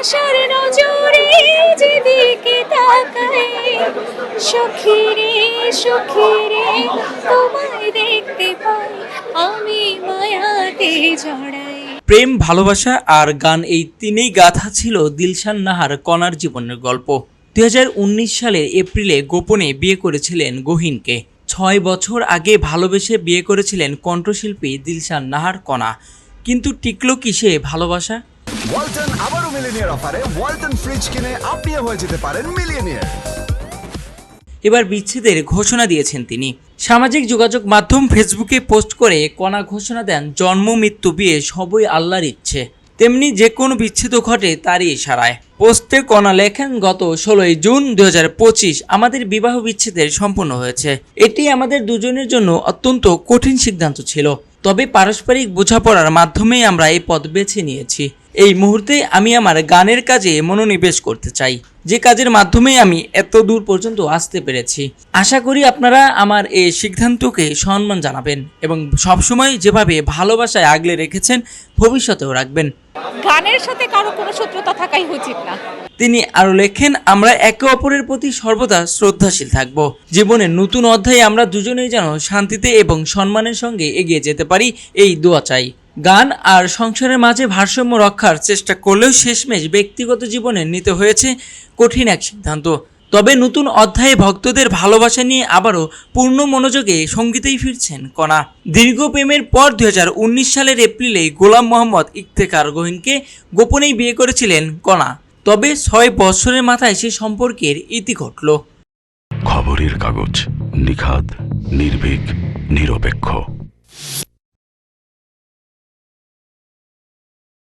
ভালোবাসার নজরে যেদিকে তাকাই সখী রে সখী রে তোমায় দেখতে পাই আমি মায়াতে জড়াই। প্রেম ভালোবাসা আর গান এই তিনেই গাথা ছিল দিলশান নাহার কণার জীবনের গল্প। দু হাজার উনিশ সালের এপ্রিলে গোপনে বিয়ে করেছিলেন গহিনকে। ছয় বছর আগে ভালোবেসে বিয়ে করেছিলেন কণ্ঠশিল্পী দিলশান নাহার কণা। কিন্তু টিকলো কি সে ভালোবাসা? মিলিনিয়ার অফারে ওয়ালটন ফ্রিজ কিনে আপনিও হয়ে যেতে পারেন মিলিয়নিয়ার এবার বিচ্ছেদের ঘোষণা দিয়েছেন তিনি। সামাজিক যোগাযোগ মাধ্যম ফেসবুকে পোস্ট করে কণা ঘোষণা দেন, জন্ম, মৃত্যু, বিয়ে সবই আল্লাহর ইচ্ছে। তেমনি যে কোনো বিচ্ছেদ ঘটে তারই ইশারায়। পোস্টে কণা লেখেন, গত ষোলোই জুন দু হাজার পঁচিশ আমাদের বিবাহ বিচ্ছেদের সম্পূর্ণ হয়েছে। এটি আমাদের দুজনের জন্য অত্যন্ত কঠিন সিদ্ধান্ত ছিল। তবে পারস্পরিক বোঝাপড়ার মাধ্যমেই আমরা এই পথ বেছে নিয়েছি। এই মুহূর্তে আমি আমার গানের কাজে মনোনিবেশ করতে চাই। যে কাজের মাধ্যমে আমি এত দূর পর্যন্ত আসতে পেরেছি। আশা করি আপনারা আমার এই সিদ্ধান্তকে সম্মান জানাবেন এবং সবসময় যেভাবে ভালোবাসায় আগলে রেখেছেন, ভবিষ্যতেও রাখবেন। গানের সাথে কারও কোনো শত্রুতা থাকাই উচিত না। তিনি আরও লেখেন, আমরা একে অপরের প্রতি সর্বদা শ্রদ্ধাশীল থাকব। জীবনে নতুন অধ্যায়ে আমরা দুজনেই যেন শান্তিতে এবং সম্মানের সঙ্গে এগিয়ে যেতে পারি, এই দোয়া চাই। গান আর সংসারের মাঝে ভারসাম্য রক্ষার চেষ্টা করলেও শেষমেশ ব্যক্তিগত জীবনে নিতে হয়েছে কঠিন এক সিদ্ধান্ত। তবে নতুন অধ্যায়ে ভক্তদের ভালোবাসা নিয়ে আবারও পূর্ণ মনোযোগে সঙ্গীতেই ফিরছেন কণা। দীর্ঘ প্রেমের পর দু হাজার উনিশ সালের এপ্রিলে গোলাম মোহাম্মদ ইফতেকার গোহিনকে গোপনেই বিয়ে করেছিলেন কণা। তবে ছয় বছরের মাথায় সে সম্পর্কের ইতি ঘটল। খবরের কাগজ নিখাদ, নির্ভীক, নিরপেক্ষ।